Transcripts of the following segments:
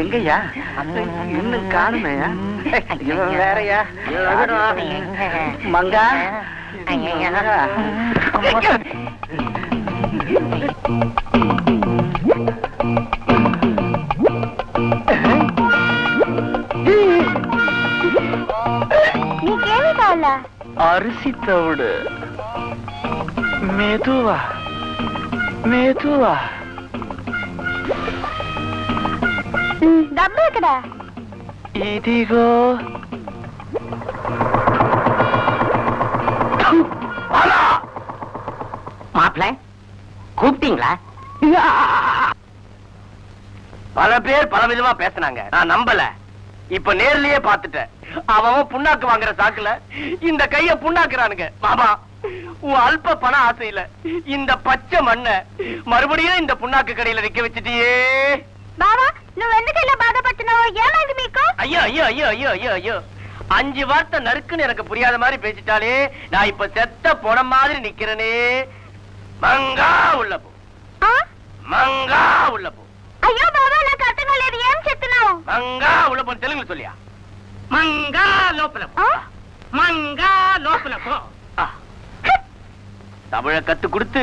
எங்கய்யா இன்னும் காணுமையா இவன் வேறயா மங்கா నీకేమీ కావాలా அரிசி தவிடு மெதுவா மெதுவா డబ్బు ఎక్కడ ఇదిగో மாப்பிள கூப்பிட்டீங்களா பல பேர் பல விதமா பேசினாங்க நான் நம்பல இப்ப நேர்லயே பாத்துட்டேன் அவன் அவன் புண்ணாக்கு வாங்குற சாக்குல இந்த கைய புண்ணாக்குறானுங்க மாமா உன் அல்ப பண ஆசையில இந்த பச்சை மண்ண மறுபடியும் இந்த புண்ணாக்கு கடையில விக்க வச்சிட்டியே బావా నువ్వెందుకు ఇలా బాధపడుతున్నావు ఏమైంది మీకు ஐயோ ஐயோ ஐயோ ஐயோ ஐயோ ஐயோ அஞ்சு வார்த்தை நறுக்குன்னு எனக்கு புரியாத மாதிரி பேசிட்டாலே நான் இப்ப செத்த போன மாதிரி நிக்கிறேனே மங்கா உள்ள போ ఆ? மங்கா உள்ள போ అయ్యో బావా నాకు అర్థం కాలేదు ఏం చెప్తున్నావు மங்கா உள்ள போ தெலுங்குல சொல்லியா மங்கா லோப்பல போ. ఆ? மங்கா லோப்பல போ தமிழ கத்து கொடுத்து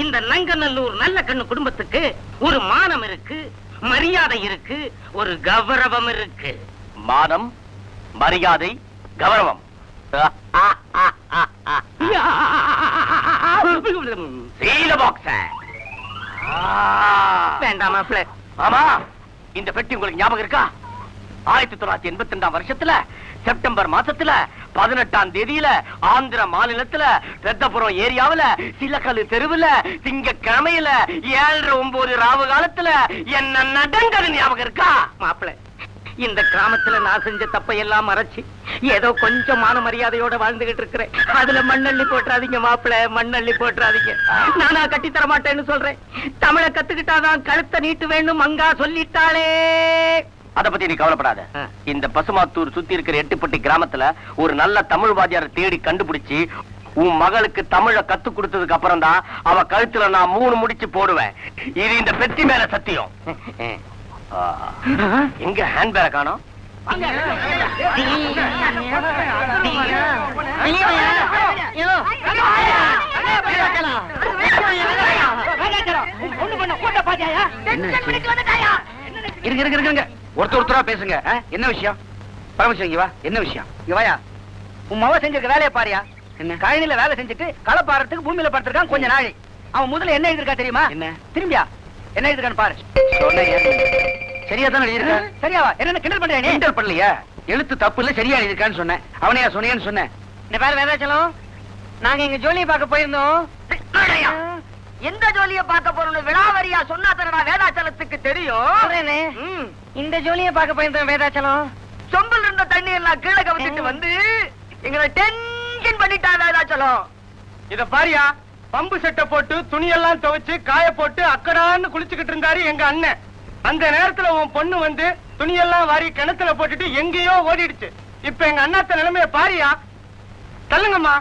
இந்த நங்கநல்லூர் நல்ல கண்ணு குடும்பத்துக்கு ஒரு மானம் இருக்கு மரியாதை இருக்கு ஒரு கௌரவம் இருக்கு. மானம் மரியாதை கௌரவம். வேண்டாம் இந்த பெட்டி உங்களுக்கு ஞாபகம் இருக்கா? ஆயிரத்தி தொள்ளாயிரத்தி எண்பத்தி ரெண்டாம் வருஷத்துல செப்டம்பர் மாசத்துல பதினெட்டாம் தேதியில ஆந்திர மாநிலத்துல ரத்தபுரம் ஏரியாவுல சிலக்கல்லு தெருவுல திங்கக்கிழமையில ஏழரை ஒன்பது ராவு காலத்துல என்ன நடந்தது ஞாபகம் இருக்கா? மாப்பிள இந்த கிராமத்துல நான் செஞ்ச தப்பை எல்லாம் மறைச்சு ஏதோ கொஞ்சம் மான மரியாதையோட வாழ்ந்துகிட்டு இருக்கிறேன். அதுல மண்ணள்ளி போட்டுறாதீங்க மாப்பிள்ள மண்ணள்ளி போட்டுறாதீங்க. நானா கட்டி தர மாட்டேன்னு சொல்றேன். தமிழ கத்துக்கிட்டாதான் கழுத்தை நீட்டு வேணும் மங்கா சொல்லிட்டாளே. அத பத்தி நீ கவலைப்படாத. இந்த பசுமாத்தூர் சுத்தி இருக்கிற எட்டுப்பட்டி கிராமத்துல ஒரு நல்ல தமிழ் வாத்தியாரை தேடி கண்டுபிடிச்சு உன் மகளுக்கு தமிழ கத்து கொடுத்ததுக்கு அப்புறம் தான் அவ கழுத்துல நான் மூணு முடிச்சு போடுவேன். இது இந்த பெட்டி மேல சத்தியம். எங்க ஹேண்ட் பேரை காணோம்? இருங்க இருங்க இருங்க ஒருத்தர் ஒருத்தரா பேசுங்க? என்ன விஷயம்? பரமசிவம் இங்க வா. என்ன விஷயம்? இங்க வாயா. உன் மவ செஞ்சிருக்க வேலையை பாரியா? என்ன? கழனில வேலை செஞ்சுட்டு களை பாறதுக்கு பூமியில படுத்திருக்கான் கொஞ்ச நாளை. அவன் முதல்ல என்ன எழுதிருக்கா தெரியுமா? என்ன? திரும்பியா. என்ன எழுதிருக்கான்னு பாரு. சரியா தான் எழுதிருக்கா சரியாவா என்ன கிண்டல் பண்றியா நீ? கிண்டல் பண்ணலையா? எழுத்து தப்பு இல்ல சரியா எழுதிருக்கான்னு சொன்னேன். அவனையா சொன்னேன்னு சொன்னேன். இந்த பேர் வேதாச்சலம் நாங்க எங்க ஜோலியை பார்க்க போயிருந்தோம். எந்த ஜோலிய பார்க்க போறோம்னு விழாவரியா சொன்னா தரடா வேதாச்சலத்துக்கு தெரியும். இந்த ஜோலியை பார்க்க போயிருந்தோம் வேதாச்சலம். சொம்பல் இருந்த தண்ணி எல்லாம் கீழே கவிச்சிட்டு வந்து எங்களை டென்ஷன் பண்ணிட்டா வேதாச்சலம். இத பாரியா பம்பு செட்டை போட்டு துணியெல்லாம் துவைச்சு காய போட்டு அக்கடான்னு குளிச்சுக்கிட்டு இருந்தாரு எங்க அண்ணன். அந்த நேரத்துல உன் பொண்ணு வந்து துணியெல்லாம் வாரி கிணத்துல போட்டுட்டு எங்கேயோ ஓடிடுச்சு. இப்ப எங்க அண்ணாத்த நிலைமைய பாரியா தள்ளுங்கம்மா.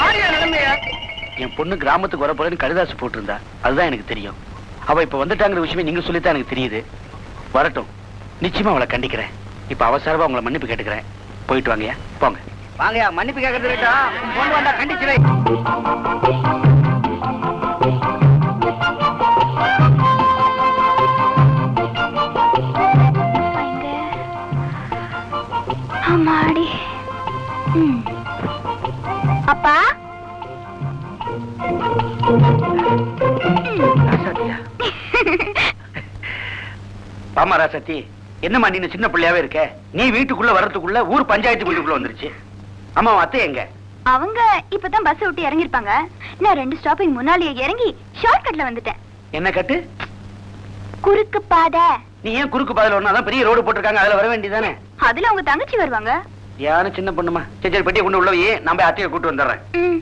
பாரியா நிலைமைய. என் பொண்ணு கிராமத்துக்கு வர போறேன்னு கடிதாசு போட்டிருந்தா. அதுதான் எனக்கு தெரியும். அவ இப்ப வந்துட்டாங்கிற விஷயமே நீங்க சொல்லித்தான் எனக்கு தெரியுது. வரட்டும். நிச்சயமா அவளை கண்டிக்கிறேன். இப்ப அவசரமா உங்களை மன்னிப்பு கேட்டுக்கிறேன். போயிட்டு வாங்கயா போங்க. வாங்கயா மன்னிப்பு கேட்கறது பொண்ணு வந்தா கண்டிச்சு பாமா ராசாத்தி. என்னம்மா நீ சின்ன பிள்ளையாவே இருக்க? நீ வீட்டுக்குள்ள வர்றதுக்குள்ள ஊர் பஞ்சாயத்து வீட்டுக்குள்ள வந்துருச்சு. அம்மா உன் அத்தை எங்க? அவங்க இப்பதான் பஸ் விட்டு இறங்கிருப்பாங்க நான் ரெண்டு ஸ்டாப்பிங் முன்னாலேயே இறங்கி ஷார்ட்கட்ல வந்துட்டேன். என்ன கட்டு? குறுக்கு பாதை. நீ ஏன் குறுக்கு பாதையில ஒண்ணா பெரிய ரோடு போட்டிருக்காங்க அதுல வர வேண்டியதானே அதுல உங்க தங்கச்சி வருவாங்க. யாரும் சின்ன பொண்ணுமா? சரி சரி பெட்டியை கொண்டு உள்ள போய் நான் போய் அத்தையை கூட்டு வந்துடுறேன்.